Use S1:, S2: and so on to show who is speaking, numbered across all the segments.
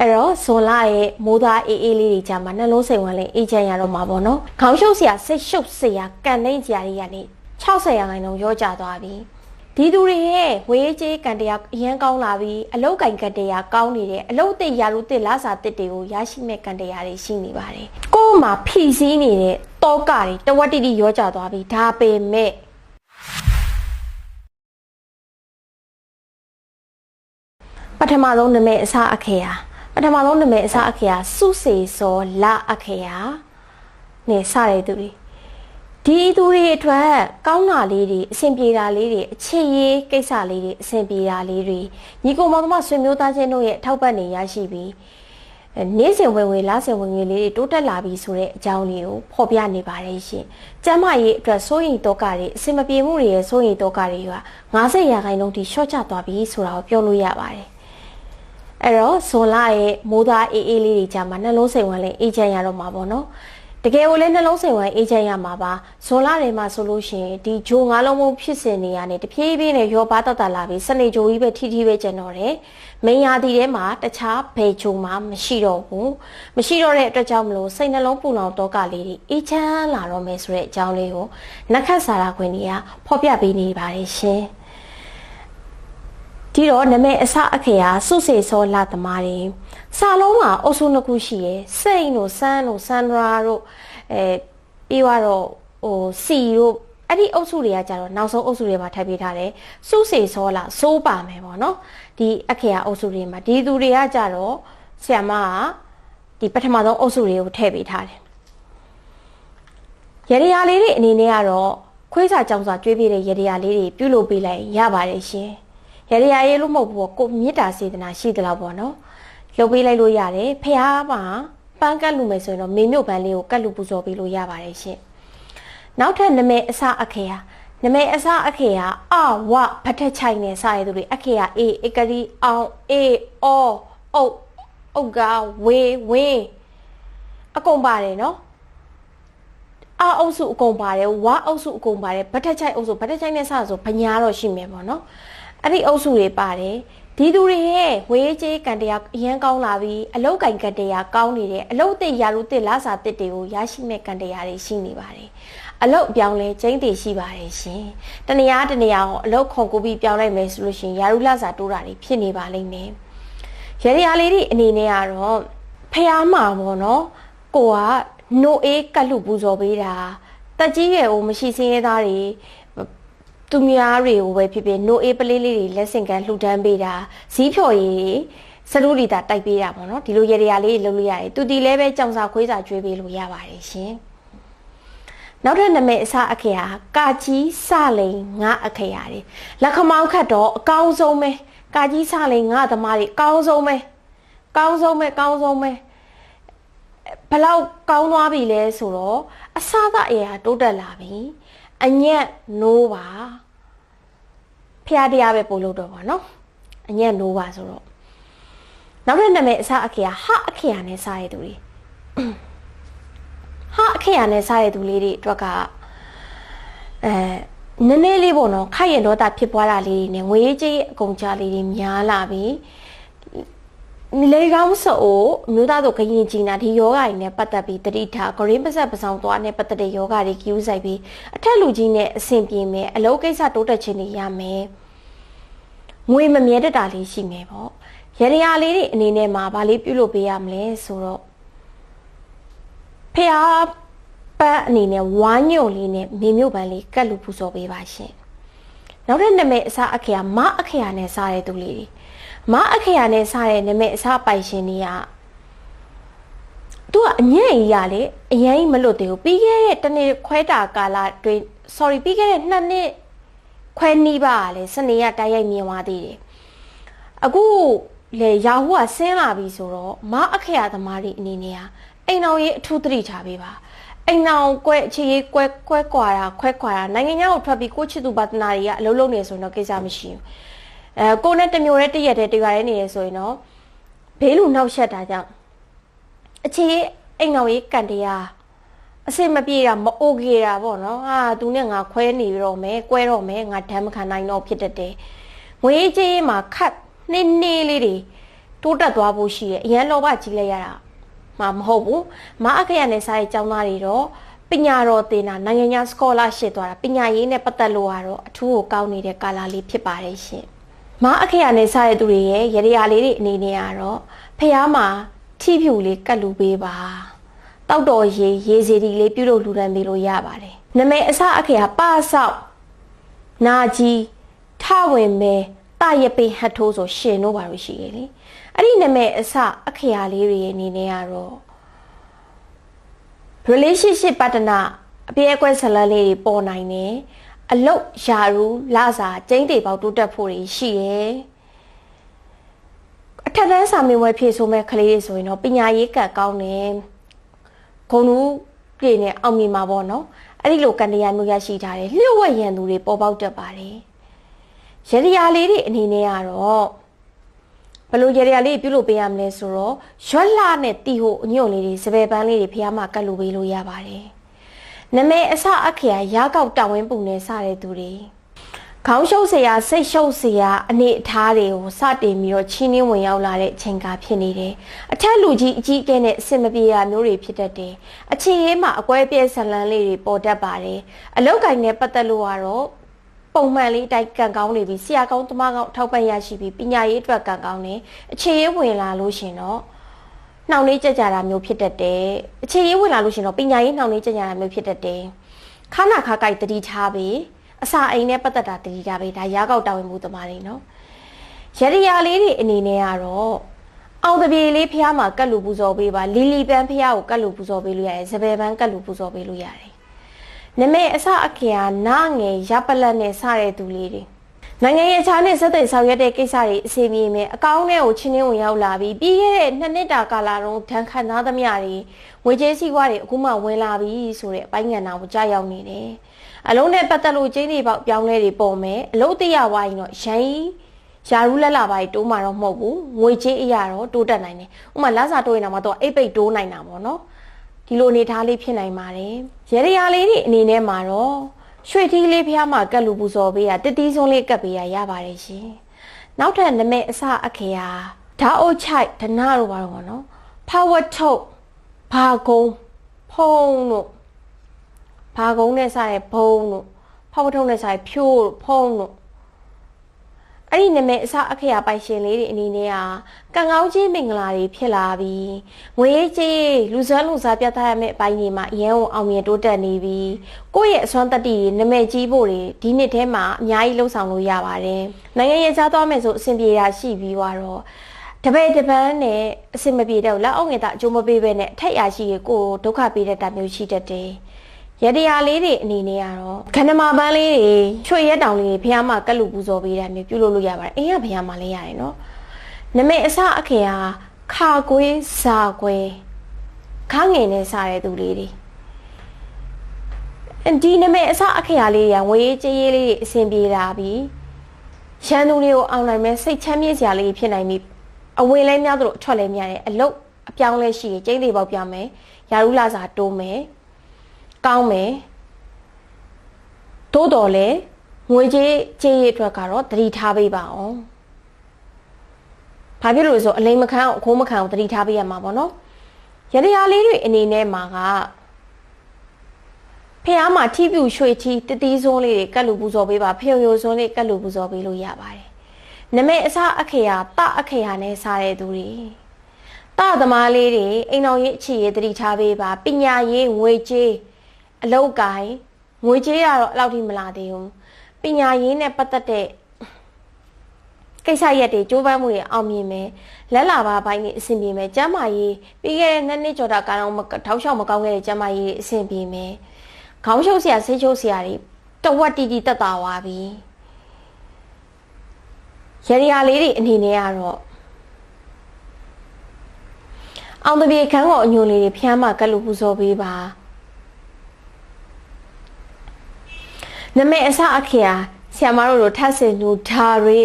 S1: အဲ့တော့ဇွန်လရဲ့မိုးသားအေးအေးလေးတွေကြာမှာနှလုံးစိမ်ဝင်လေးအေးချမ်းရတော့မှာပေါ့နော်ခေါင်းရှုပ်စရာစိတ်ရှုပ်စရာကန်နှိမ့်စရာတွေကနေ60ရာခိုင်နှုန်းရောကျသွားပြီဒီသူတွေရဲ့ဝေးကြေးကန်တရားအရန်ကောင်းလာပြီးအလုတ်ကင်ကန်တရားကောင်းနေတယ်အလုတ်တစ်ရာလူတစ်လာစာတစ်တွေကိုရရှိမဲ့ကန်တရားတွေရှိနေပါတယ်ကို့မှာဖြီးစည်းနေတဲ့တောကတွေတဝက်တိတိရောကျသွားပြီဒါပေမဲ့ပထမဆုံးနာမည်အစအခေယာ ပထမဆုံးနာမည်အစအခေယာစုစေစောလအခေယာနဲ့စတဲ့သူတွေဒီသူတွေအတွက်ကောင်းတာလေးတွေအဆင်ပြေတာလေးတွေအခြေရေးကိစ္စလေးတွေအဆင်ပြေတာလေးတွေညီကိုမောင်သမဆွေမျိုးသားချင်းတို့ရဲ့ထောက်ပံ့နေရရှိပြီးအဲနေ့စဉ်ဝင်ဝင်လစဉ်ဝင်ဝင်လေးတွေတိုးတက်လာပြီဆိုတဲ့အကြောင်းလေးကိုဖော်ပြနေပါတယ်ရှင်။ကျမ်းမာရေးအတွက်စိုးရိမ်တော့ကတွေအဆင်မပြေမှုတွေရဲ့စိုးရိမ်တော့ကတွေက90ရာခိုင်နှုန်းထိရှော့ချသွားပြီဆိုတာကိုပြောလို့ရပါတယ်။ အဲ့တော့ဇွန်လရဲ့မိုးသားအေးအေးလေးတွေကြာမှာနှလုံးစိမ်ဝင်လေးအေးချမ်းရတော့မှာပေါ့နော်။တကယ်ကိုလည်းနှလုံးစိမ်ဝင်အေးချမ်းရမှာပါဇွန်လတွေမှာဆိုလို့ရှိရင်ဒီဂျိုငါးလုံးမုံဖြစ်စင်နေရတဲ့တဖြည်းဖြည်းနဲ့ရောပါတတ်တာလာပြီးစနေဂျိုကြီးပဲထိထိပဲကျန်တော့တယ်မင်းရာသီထဲမှာတခြားဘယ်ဂျိုမှမရှိတော့ဘူးမရှိတော့တဲ့အတွက်ကြောင့်မလို့စိတ်နှလုံးပူလောင်တော့ကလေးတွေအေးချမ်းလာတော့မယ်ဆိုတဲ့အကြောင်းလေးကိုနက္ခတ်စာရာခွင်ကြီးကဖော်ပြပေးနေပါတယ်ရှင် ဒီတော့နမဲအစအခေယာစုစေစောလာသမားတွေစာလုံးမှာအုပ်စုနှစ်ခုရှိရယ်စိတ်တို့စမ်းတို့စန္ဒရာတို့အဲပြီးတော့ဟိုစီတို့အဲ့ဒီအုပ်စုတွေကကြတော့နောက်ဆုံးအုပ်စုတွေမှာထပ်ပေးထားတယ်စုစေစောလာစိုးပါမယ်ပေါ့နော်ဒီအခေယာအုပ်စုတွေမှာဒီသူတွေကကြတော့ဆ iam မကဒီပထမဆုံးအုပ်စုတွေကိုထည့်ပေးထားတယ်ရရရာလေးတွေအနေနဲ့ကတော့ခွေးစာကြောင်စာကျွေးပေးတဲ့ရရရာလေးတွေပြုလုပ်ပေးလိုက်ရပါတယ်ရှင် ရရရာရေးလို့မဟုတ်ဘူးကိုမေတ္တာစေတနာရှိသလားပေါ့နော်လုပ်ပေးလိုက်လို့ရတယ်ဖះမှာပန်းကတ်လူမယ်ဆိုရင်တော့မေမြို့ပန်းလေးကိုကတ်လူပူဇော်ပေးလို့ရပါတယ်ရှင်နောက်ထပ်နမဲအစအခေယာနမဲအစအခေယာအဝဖထက်ချိုင်နဲ့စရတဲ့သူတွေအခေယာအေဧကရီအောင်အေအောအုတ်အုတ်ကဝေဝင်းအကုန်ပါတယ်နော်အအုပ်စုအကုန်ပါတယ်ဝါအုပ်စုအကုန်ပါတယ်ဗတ်ထက်ချိုင်အုပ်စုဗတ်ထက်ချိုင်နဲ့စဆိုဗညာတော့ရှိမယ်ပေါ့နော် အဲ့ဒီအုပ်စုတွေပါတယ်ဒီသူတွေရဲ့ဝေးကြေးကန်တရားအရန်ကောင်းလာပြီးအလုတ်ကင်ကန်တရားကောင်းနေတယ်အလုတ်တစ်ရာလူတစ်လာစာတစ်တွေကိုရရှိမဲ့ကန်တရားတွေရှိနေပါတယ်အလုတ်ပြောင်းလဲကျင်းတည်ရှိပါတယ်ရှင်တနေရာတနေရာကိုအလုတ်ခုံကူပြီးပြောင်းလိုက်မယ်ဆိုလို့ရှိရင်ရာလူလာစာတိုးတာတွေဖြစ်နေပါလိမ့်မယ်ရရလေးတွေအနေနဲ့ကတော့ဖះမှာပေါ့နော်ကိုကနိုအေးကတ်လူပူဇော်ပေးတာတက်ကြီးရဲ့ဟိုမရှိစင်းရဲသားတွေ သူများတွေကိုပဲဖြစ်ဖြစ်နိုအေးပလေးလေးတွေလက်ဆင့်ကမ်းလှူဒန်းပေးတာဇီးဖြော်ရည်စရုလီတာတိုက်ပေးတာပေါ့နော်ဒီလိုရရလေးလုပ်လို့ရတယ်သူတီလည်းပဲကြောင်စာခွေးစာကျွေးပေးလို့ရပါတယ်ရှင်နောက်ထပ်နာမည်အစအခေယာကာကြီးစလိန်ငါအခေယာတွေလက်ခမောင်းခတ်တော့အကောင်းဆုံးပဲကာကြီးစလိန်ငါသမားတွေအကောင်းဆုံးပဲကောင်းဆုံးပဲကောင်းဆုံးပဲဘလောက်ကောင်းသွားပြီလဲဆိုတော့အစသာအရာတိုးတက်လာပြီ အညက်နိုးပါဖျားတရားပဲပို့လို့တော့ပါနော်အညက်နိုးပါဆိုတော့နောက်တဲ့နာမည်အစအခေယာဟအခေယာနဲ့စားရတဲ့သူတွေဟအခေယာနဲ့စားရတဲ့သူလေးတွေအတွက်ကအဲနည်းနည်းလေးပေါ့နော်ခိုက်ရတော့တာဖြစ်ပွားတာလေးတွေနဲ့ငွေကြေးအကုန်ကြလေးတွေများလာပြီး လေကောင်းဆိုအမျိုးသားတို့ခရင်ကြီးနာဒီယောဂါတွေနဲ့ပတ်သက်ပြီးတတိထားဂရင်းပဆက်ပဆောင်သွားနဲ့ပတ်သက်တဲ့ယောဂါတွေကျူးဆိုင်ပြီးအထက်လူကြီးနဲ့အဆင်ပြေမယ်အလုပ်ကိစ္စတိုးတက်ခြင်းတွေရမယ်ငွေမမြဲတတ်တာလေးရှိမယ်ပေါ့ရရရာလေးတွေအနေနဲ့မှာဗာလေးပြုလုပ်ပေးရမလဲဆိုတော့ဖះပန်းအနေနဲ့ဝမ်းညုံလေးနဲ့မြေမြုပ်ပန်းလေးကတ်လူပူဇော်ပေးပါရှင်နောက်တဲ့နာမည်အစားအခေယာမအခေယာနဲ့စားတဲ့သူလေးတွေ မအခေယာနဲ့စားတဲ့နာမည်အစားပိုင်ရှင်တွေကသူကအညံ့ကြီးရလေအရင်မလွတ်သေးဘူးပြီးခဲ့တဲ့တနေ့ခွဲတာကာလတွင် sorry ပြီးခဲ့တဲ့နှစ်နှစ်ခွဲနီးပါလေစနေရတိုက်ရိုက်မြင်သွားသေးတယ်အခုလေရာဟုကဆင်းလာပြီဆိုတော့မအခေယာသမားတွေအနေနဲ့ဟာအိမ်တော်ရေးအထူးသတိထားပေးပါအိမ်အောင်ကွဲအခြေရေးကွဲကွဲကွာတာခွဲခွာတာနိုင်ငံခြားကိုထွက်ပြီးကိုချစ်သူပါတနာတွေကအလုံးလုံးနေဆိုရင်တော့ကိစ္စမရှိဘူး အဲကိုနဲ့တမျိုးနဲ့တရက်တည်းတရွာရဲနေရဆိုရင်တော့ဘေးလူနောက်ဆက်တာကြောင့်အခြေအိမ်တော်ရေးကန်တရားအစစ်မပြေတာမအိုကေတာပေါ့နော်ဟာသူနဲ့ငါခွဲနေပြီးတော့မယ်ကွဲတော့မယ်ငါဓာတ်မခံနိုင်တော့ဖြစ်တတ်တယ်ငွေကြေးမှာခတ်နှင်းနှေးလေးတွေတိုးတက်သွားဖို့ရှိတယ်အရန်လောဘကြီးလိုက်ရတာမှမဟုတ်ဘူးမအခရနဲ့စားရဲ့ကျောင်းသားတွေတော့ပညာတော်သင်တာနိုင်ငံညာ scholarship သွားတာပညာရေးနဲ့ပတ်သက်လို့ကတော့အထူးကိုကောင်းနေတဲ့ကာလာလေးဖြစ်ပါတယ်ရှင် မအခရနဲ့စားရဲ့သူတွေရဲ့ရရလေးတွေအနေနဲ့ကတော့ဖះမှာထိဖြူလေးကတ်လူပေးပါတောက်တော်ရေရေစီဒီလေးပြုလုပ်လူဒန်းပေးလို့ရပါတယ်နမဲအစအခရပဆောက်နာကြီးထဝင်မဲတရပိဟတ်ထိုးဆိုရှင်တို့ပါလို့ရှိရလေအဲ့ဒီနမဲအစအခရာလေးတွေအနေနဲ့ကတော့ relationship partner အပြည့်အကွက်ဇလန်းလေးတွေပေါ်နိုင်တယ် အလုတ်ယာရူလာစာကျင်းတေပေါက်တိုးတက်ဖို့တွေရှိတယ်အထက်တန်းစာမေးပွဲဖြည့်ဆိုမဲ့ကလေးတွေဆိုရင်တော့ပညာရေးကတ်ကောင်းတယ်ဂုဏ်လူပြည့်နဲ့အောင်မြင်မှာပေါ့နော်အဲ့ဒီလိုကန်တရားမျိုးရရှိကြတယ်လျှို့ဝှက်ရန်သူတွေပေါ်ပေါက်တတ်ပါတယ်ရရရာလေးတွေအနေနဲ့ကတော့ဘလို့ရရရာလေးပြုလုပ်ပေးရမလဲဆိုတော့ရွက်လာနဲ့တီဟိုအညွန့်လေးတွေစပယ်ပန်းလေးတွေဖះမှာကတ်လို့ပေးလို့ရပါတယ် နမဲအစအခရာရာကောက်တာဝန်ပုံနဲ့စတဲ့သူတွေခေါင်းရှုပ်စရာစိတ်ရှုပ်စရာအနေအထားတွေကိုစတင်ပြီးတော့ချင်းင်းဝင်ရောက်လာတဲ့အချိန်ကဖြစ်နေတယ်။အထက်လူကြီးအကြီးအကဲနဲ့အဆင်မပြေရမျိုးတွေဖြစ်တတ်တယ်။အခြေရေးမှာအကွဲပြဲဇလန်းလေးတွေပေါ်တတ်ပါတယ်။အလောက်ကိုင်နဲ့ပတ်သက်လို့ကတော့ပုံမှန်လေးတိုက်ကံကောင်းနေပြီဆရာကောင်းတမကောင်းထောက်ပံ့ရရှိပြီးပညာရေးအတွက်ကံကောင်းနေအခြေရေးဝင်လာလို့ရှင်တော့ နှောင့်နှေးကြကြတာမျိုးဖြစ်တတ်တယ်အခြေရေးဝင်လာလို့ရှင်တော့ပညာရေးနှောင့်နှေးကြကြတာမျိုးဖြစ်တတ်တယ်ခါနာခါကြိုက်တတိထားပြီးအစာအိမ်နဲ့ပတ်သက်တာတတိထားပြီးဒါရားကောက်တာဝန်မှုသမားတွေနော်ရရရာလေးတွေအနေနဲ့ကတော့အောင်တပြေလေးဖះမှာကတ်လူပူဇော်ပေးပါလီလီပန်းဖះကိုကတ်လူပူဇော်ပေးလို့ရတယ်စပယ်ပန်းကတ်လူပူဇော်ပေးလို့ရတယ်နမဲအစအခေယာနာငယ်ရပလက်နဲ့စတဲ့သူလေးတွေ နိုင်ငံရေးခြားနဲ့စက်သိမ်းဆောင်ရွက်တဲ့ကိစ္စတွေအစီအပြေမဲ့အကောင်းနဲ့ကိုချင်းချင်းဝင်ရောက်လာပြီးပြီးခဲ့တဲ့နှစ်နှစ်တာကာလတုန်းဒဏ်ခံသားသမျှတွေငွေကြေးစည်းဝါးတွေအခုမှဝင်လာပြီဆိုတဲ့အပိုင်းငဏ္ဍာကိုကြားရောက်နေတယ်အလုံးနဲ့ပတ်သက်လို့ကျင်းတွေပေါက်ပြောင်းလဲတွေပုံမယ်အလုံးတရဝိုင်းတော့ရိုင်းယာရူးလက်လာပါတိုးမှာတော့မဟုတ်ဘူးငွေကြေးအရာတော့တိုးတက်နိုင်တယ်ဥမာလစာတိုးရင်တော့မှတော့အိတ်ပိတ်တိုးနိုင်တာပေါ့နော်ဒီလိုအနေထားလေးဖြစ်နိုင်ပါတယ်ရေရရာလေးတွေအနေနဲ့မှာတော့ ရွှေထီးလေးဖះမှာကတ်လူပူဇော်ပေးရတတိဆုံးလေးကတ်ပေးရရပါတယ်ရှင်နောက်ထပ်နမဲအစအခေယာဓာအုတ်ချိုက်ဒနာတို့ပါတော့ဗောနော်ဖဝတ်ထုတ်ဘာကုံဖုံးတို့ဘာကုံနဲ့စတဲ့ဘုံတို့ဖဝတ်ထုတ်နဲ့စတဲ့ဖြိုးတို့ဖုံးတို့ အဲ့ဒီနာမည်အစအခရာပိုင်ရှင်လေးတွေအနေနဲ့ကကံကောင်းခြင်းမင်္ဂလာတွေဖြစ်လာပြီးငွေကြေးလူစွမ်းလူစားပြသရမယ့်အပိုင်းတွေမှာအရင်ကအောင်မြင်တိုးတက်နေပြီးကိုယ့်ရဲ့အစွမ်းတတ္တိတွေနာမည်ကြီးဖို့တွေဒီနှစ်ထဲမှာအများကြီးလှုံ့ဆော်လို့ရပါတယ်နိုင်ငံရေးချသွားမယ်ဆိုအဆင်ပြေတာရှိပြီးတော့တပည့်တပန်းနဲ့အဆင်မပြေတော့လက်အောင်ငယ်တာအကျိုးမပေးဘဲနဲ့အထက်ရရှိရကိုဒုက္ခပေးတဲ့တာမျိုးရှိတတ်တယ် ရတရားလေးတွေအနေနဲ့ကတော့ခန္ဓမာပန်းလေးတွေချွေရက်တောင်လေးတွေဖះမှာကက်လူပူဇော်ပေးတာမျိုးပြုလုပ်လို့ရပါတယ်အိမ်ကဖះမှာလည်းရတယ်နော်နမေအစအခေဟာခါကွေးစာကွဲခါငယ်နဲ့စားတဲ့သူလေးတွေဒီနမေအစအခရာလေးတွေကငွေကြေးရေးလေးတွေအဆင်ပြေလာပြီးရန်သူတွေကိုအောင်နိုင်မဲ့စိတ်ချမ်းမြေ့စရာလေးဖြစ်နိုင်ပြီးအဝင်လဲများသလိုအထွက်လဲများတယ်အလုတ်အပြောင်းလဲရှိရင်ကျင်းသေးပေါက်ပြမယ်ယာရုလာစာတိုးမယ် ကောင်းမယ်သို့တော်လဲငွေကြေးကြေးရအတွက်ကတော့တတိထားပေးပါအောင်ဘာဖြစ်လို့လဲဆိုအလိမ်မခံအောင်အခိုးမခံအောင်တတိထားပေးရမှာပေါ့နော်ရတရားလေးတွေအနေနဲ့မှာကဖះမှာထိပြူရွှေချီတတိစွန်းလေးတွေကတ်လူပူဇော်ပေးပါဖျုံယိုစွန်းလေးကတ်လူပူဇော်ပေးလို့ရပါတယ်နမဲအစအခေယာတအခေယာနဲ့စားတဲ့သူတွေတသမားလေးတွေအိမ်တော်ရေးအခြေရေးတတိထားပေးပါပညာရေးငွေကြေး အလောက်ကိုင်းငွေကြေးကတော့အဲ့လောက်ထိမလာသေးဘူးပညာရေးနဲ့ပတ်သက်တဲ့ကိစ္စရက်တွေကြိုးပမ်းမှုတွေအောင်မြင်မယ်လက်လာပါပိုင်းတွေအဆင်ပြေမယ်ကျမ်းမာရေးပြီးခဲ့တဲ့နှစ်နှစ်ကျော်တာကာလမထောက်လျှောက်မကောင်းခဲ့တဲ့ကျမ်းမာရေးအဆင်ပြေမယ်ခေါင်းရှုပ်ဆရာဆေးချုပ်ဆရာတွေတဝက်တီတီတက်တာသွားပြီရရလေးတွေအနေနဲ့ကတော့အောင်တပြေခန်းကိုအညိုလေးတွေဖျမ်းမှကတ်လို့ပူဇော်ပေးပါ နမေအစအခေယာဆရာမတို့တို့ထပ်စင်တို့ဓာရီ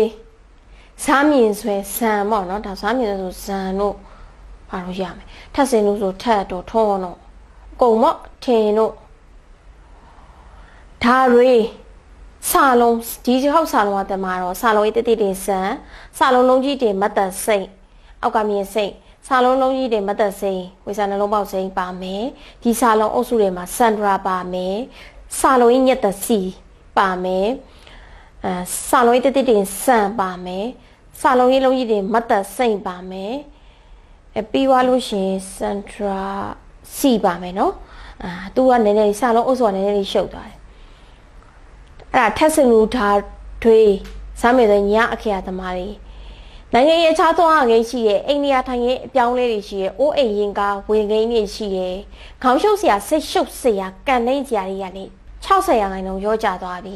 S1: စားမြင်ဆွဲဇံပေါ့နော်ဒါစားမြင်ဆိုဇံတို့ဘာလို့ရမယ်ထပ်စင်တို့ဆိုထက်တော့ထောတော့အကုန်မော့ထင်တို့ဓာရီစာလုံးဒီဟောက်စာလုံးကတမတော့စာလုံးရေးတတိတင်စံစာလုံးလုံးကြီးတင်မတ်တန်စိတ်အောက်ကမြင်စိတ်စာလုံးလုံးကြီးတွေမသက်စိမ်းဝေစာနှလုံးပေါက်စိမ်းပါမယ်ဒီစာလုံးအုပ်စုတွေမှာစန္ဒရာပါမယ်စာလုံးကြီးညက်တဲ့စီ ပါမယ်အဲစာလုံးကြီးတက်တက်တင်စံပါမယ်စာလုံးကြီးလုံးကြီးတွေမသက်စိမ်းပါမယ်အဲပြီးသွားလို့ရှရင်စန္ဒရာစီပါမယ်နော်အာသူကနည်းနည်းလေးစာလုံးအုပ်စုကနည်းနည်းလေးရှုပ်သွားတယ်အဲ့ဒါထက်စလူထားထွေးစမ်းမြေတဲ့ညအခရာသမားတွေနိုင်ငံရေးအခြားသောအငိမ့်ရှိရဲ့အိန္ဒိယထိုင်ရဲ့အပြောင်းလဲတွေရှိရဲ့အိုးအိမ်ရင်ကားဝင်ငိမ့်တွေရှိရဲ့ခေါင်းရှုပ်စရာစိတ်ရှုပ်စရာကန်နှိမ့်စရာတွေကနေ 60ရာခိုင်နှုန်းရောကြသွားပြီ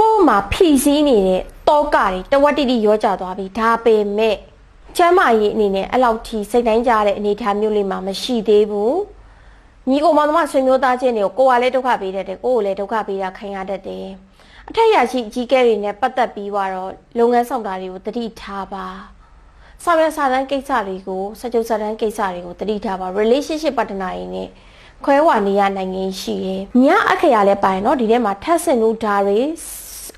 S1: ကိုယ်မှာဖြီးစည်းနေတဲ့တောကတွေတဝက်တိတိရောကြသွားပြီဒါပေမဲ့ကျမ်းမာရေးအနေနဲ့အဲ့လောက်ထိစိတ်တိုင်းကြတဲ့အနေအထားမျိုးလေးမှမရှိသေးဘူးညီကိုမောင်သမားဆွေမျိုးသားချင်းတွေကိုကိုယ်ကလည်းဒုက္ခပေးတတ်တယ်ကိုယ်ကိုလည်းဒုက္ခပေးတာခံရတတ်တယ်အထက်ရရှိအကြီးကဲတွေနဲ့ပတ်သက်ပြီးတော့လုပ်ငန်းဆောင်တာတွေကိုတတိထားပါဆောင်ရစာတန်းကိစ္စတွေကိုစကြုတ်စာတန်းကိစ္စတွေကိုတတိထားပါ relationship partner တွေနဲ့ ခွဲဝါနေရနိုင်ငံရှိတယ်။ညအခရာလည်းပါတယ်နော်ဒီထဲမှာထပ်ဆင်လို့ဓာရီ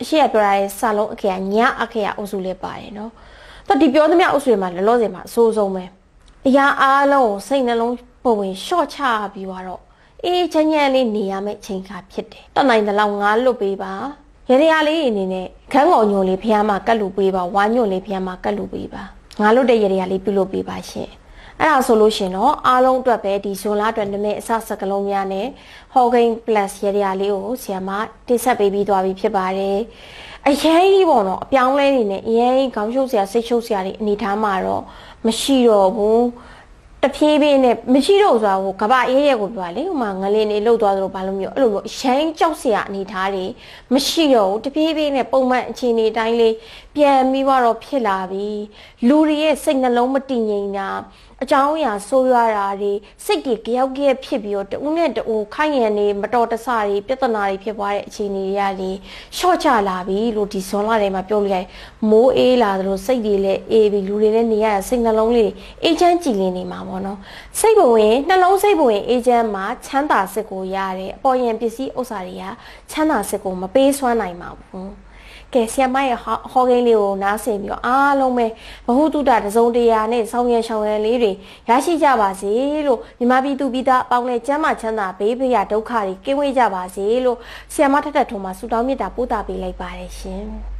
S1: အရှိရပြောတာရဲ့စာလုံးအခရာညအခရာအုပ်စုလည်းပါတယ်နော်။တော့ဒီပြောသမျှအုပ်စုတွေမှာလောလောဆယ်မှာအဆိုးဆုံးပဲ။အရာအားလုံးကိုစိတ်နှလုံးပုံဝင်ရှော့ချပြီးတော့အေးချမ်းချမ်းလေးနေရမယ့်အချိန်ခါဖြစ်တယ်။တတ်နိုင်သလောက်ငါလွတ်ပေးပါ။ရရလေးအနေနဲ့ခန်းကောင်ညိုလေးဖះမှာကတ်လို့ပေးပါဝါညိုလေးဖះမှာကတ်လို့ပေးပါငါလွတ်တဲ့ရရလေးပြုလုပ်ပေးပါရှင်။ အဲ့ဒါဆိုလို့ရှင်တော့အားလုံးအတွက်ပဲဒီဇွန်လအတွက်နမိတ်အစစကလုံးများနဲ့ Hawking Plus ရရလေးကိုဆီယမတင်ဆက်ပေးပြီးသွားပြီဖြစ်ပါတယ်အရင်ကြီးပေါ့နော်အပြောင်းလဲနေနဲ့အရင်ခေါင်းရှုပ်စရာစိတ်ရှုပ်စရာတွေအနေထားမှာတော့မရှိတော့ဘူး တဖြည်းဖြည်းနဲ့မရှိတော့ဆိုတာဟိုကပအေးရဲကိုပြောလေဟိုမှာငလင်းနေလှုပ်သွားသလိုဘာလို့မျိုးအဲ့လိုမျိုးရိုင်းကြောက်စရာအနေထားတွေမရှိတော့ဘူးတဖြည်းဖြည်းနဲ့ပုံမှန်အခြေအနေတိုင်းလေးပြန်ပြီးတော့ဖြစ်လာပြီလူတွေရဲ့စိတ်နှလုံးမတည်ငြိမ်တာအကြောင်းအရာဆိုးရွားတာတွေစိတ်တွေကြောက်ကြက်ဖြစ်ပြီးတော့တူးနဲ့တူးခိုင်ရန်နေမတော်တဆတွေပြဿနာတွေဖြစ်သွားတဲ့အခြေအနေတွေကလေရှော့ချလာပြီလို့ဒီဇွန်လထဲမှာပြောလို့ရတယ်မိုးအေးလာသလိုစိတ်တွေလည်းအေးပြီလူတွေလည်းနေရတာစိတ်နှလုံးလေးအေးချမ်းကြည်လင်နေမှာပေါ့နော်စိတ်ဘဝင်နှလုံးစိတ်ဘဝင်အေးချမ်းမှာချမ်းသာစစ်ကိုရတယ်အပေါ်ယံပစ္စည်းဥစ္စာတွေကချမ်းသာစစ်ကိုမပေးစွမ်းနိုင်ပါဘူးကဲဆီယမရဲ့ဟောကိန်းလေးကိုနားဆင်ပြီးတော့အားလုံးပဲဘဟုတုတတစုံတရာနဲ့ဆောင်းရံရှောင်းရံလေးတွေရရှိကြပါစေလို့မြမပြည်သူပြည်သားအပေါင်းနဲ့ကျမ်းမာချမ်းသာဘေးဖရာဒုက္ခတွေကင်းဝေးကြပါစေလို့ဆီယမထက်ထက်ထုံမှာဆုတောင်းမေတ္တာပို့တာပေးလိုက်ပါတယ်ရှင်